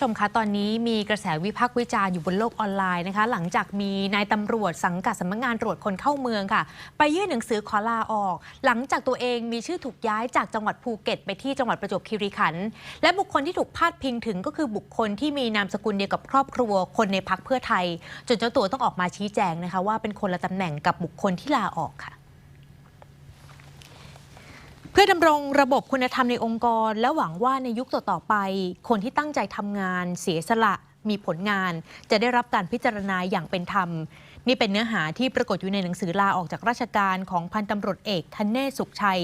ชมคะตอนนี้มีกระแสวิพากษ์วิจารณ์อยู่บนโลกออนไลน์นะคะ หลังจากมีนายตำรวจสังกัดสำนักงานตรวจคนเข้าเมืองค่ะ ไปยื่นหนังสือขอลาออก หลังจากตัวเองมีชื่อถูกย้ายจากจังหวัดภูเก็ต ไปที่จังหวัดประจวบคีรีขันธ์และบุคคลที่ถูกพาดพิงถึงก็คือบุคคลที่มีนามสกุลเดียวกับครอบครัว คนในพักเพื่อไทย จนเจ้าตัวต้องออกมาชี้แจงนะคะ ว่าเป็นคนละตำแหน่งกับบุคคลที่ลาออกค่ะ พื่อดำรงระบบคุณธรรมในองค์กร และหวังว่าในยุคต่อๆไป คนที่ตั้งใจทำงาน เสียสละมีผลงาน จะได้รับการพิจารณาอย่างเป็นธรรม นี่เป็นเนื้อหาที่ปรากฏอยู่ในหนังสือลาออกจากราชการของพันตำรวจเอกธเนศสุขชัย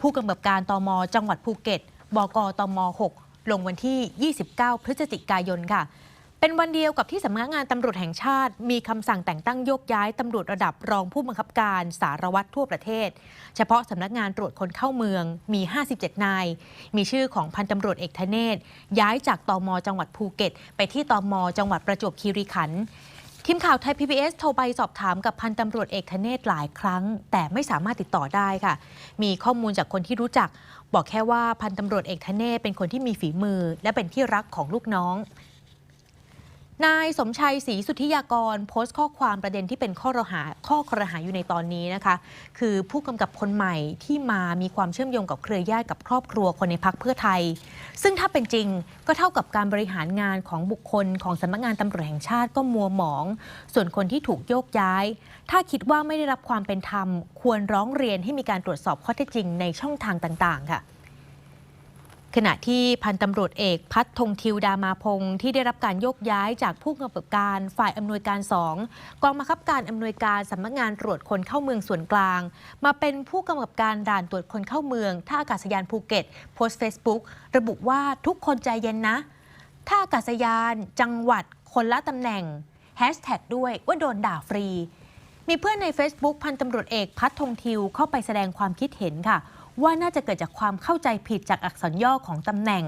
ผู้กำกับการตมจังหวัดภูเก็ต บกตม 6 ลงวันที่ 29 พฤศจิกายนค่ะ เป็นวันเดียวกับที่สำนักงานตำรวจแห่งชาติ มีคำสั่งแต่งตั้งโยกย้ายตำรวจระดับรองผู้บังคับการสารวัตรทั่วประเทศ เฉพาะสำนักงานตรวจคนเข้าเมืองมี 57 นาย มีชื่อของพันตำรวจเอกธเนศย้ายจากตมจังหวัดภูเก็ต ไปที่ตมจังหวัดประจวบคีรีขันธ์ทีมข่าวไทย PBS โทรไปสอบถามกับพันตำรวจเอกธเนศหลายครั้ง แต่ไม่สามารถติดต่อได้ค่ะ มีข้อมูลจากคนที่รู้จัก บอกแค่ว่าพันตำรวจเอกธเนศเป็นคนที่มีฝีมือ และเป็นที่รักของลูกน้อง นายสมชัยศรีสุทธิยากร โพสต์ข้อความประเด็นที่เป็นข้อรหาข้อครหาอยู่ในตอนนี้นะคะ คือผู้กำกับคนใหม่ที่มามีความเชื่อมโยงกับเครือญาติกับครอบครัวคนในพักเพื่อไทย ซึ่งถ้าเป็นจริงก็เท่ากับการบริหารงานของบุคคลของสำนักงานตำรวจแห่งชาติก็มัวหมอง ส่วนคนที่ถูกโยกย้าย ถ้าคิดว่าไม่ได้รับความเป็นธรรม ควรร้องเรียนให้มีการตรวจสอบข้อเท็จจริงในช่องทางต่าง ๆ ค่ะ ขณะที่พันตำรวจเอกพัฒธงทิวดามาพงศ์ที่ได้รับการโยกย้ายจากผู้กำกับการฝ่ายอำนวยการสองกองบังคับการอำนวยการสำนักงานตรวจคนเข้าเมืองส่วนกลาง มาเป็นผู้กำกับการด่านตรวจคนเข้าเมืองท่าอากาศยานภูเก็ต โพสต์เฟซบุ๊กระบุว่าทุกคนใจเย็นนะท่าอากาศยาน จังหวัด คนละตำแหน่งแฮชแท็กด้วยว่าโดนด่าฟรี มีเพื่อนใน Facebook พันตำรวจเอกพัฒธงทิวเข้าไปแสดงความคิดเห็นค่ะ ว่าน่าจะเกิดจากความเข้าใจผิดจากอักษรย่อของตำแหน่ง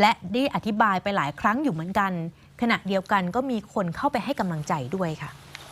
และได้อธิบายไปหลายครั้งอยู่เหมือนกัน ขณะเดียวกันก็มีคนเข้าไปให้กำลังใจด้วยค่ะ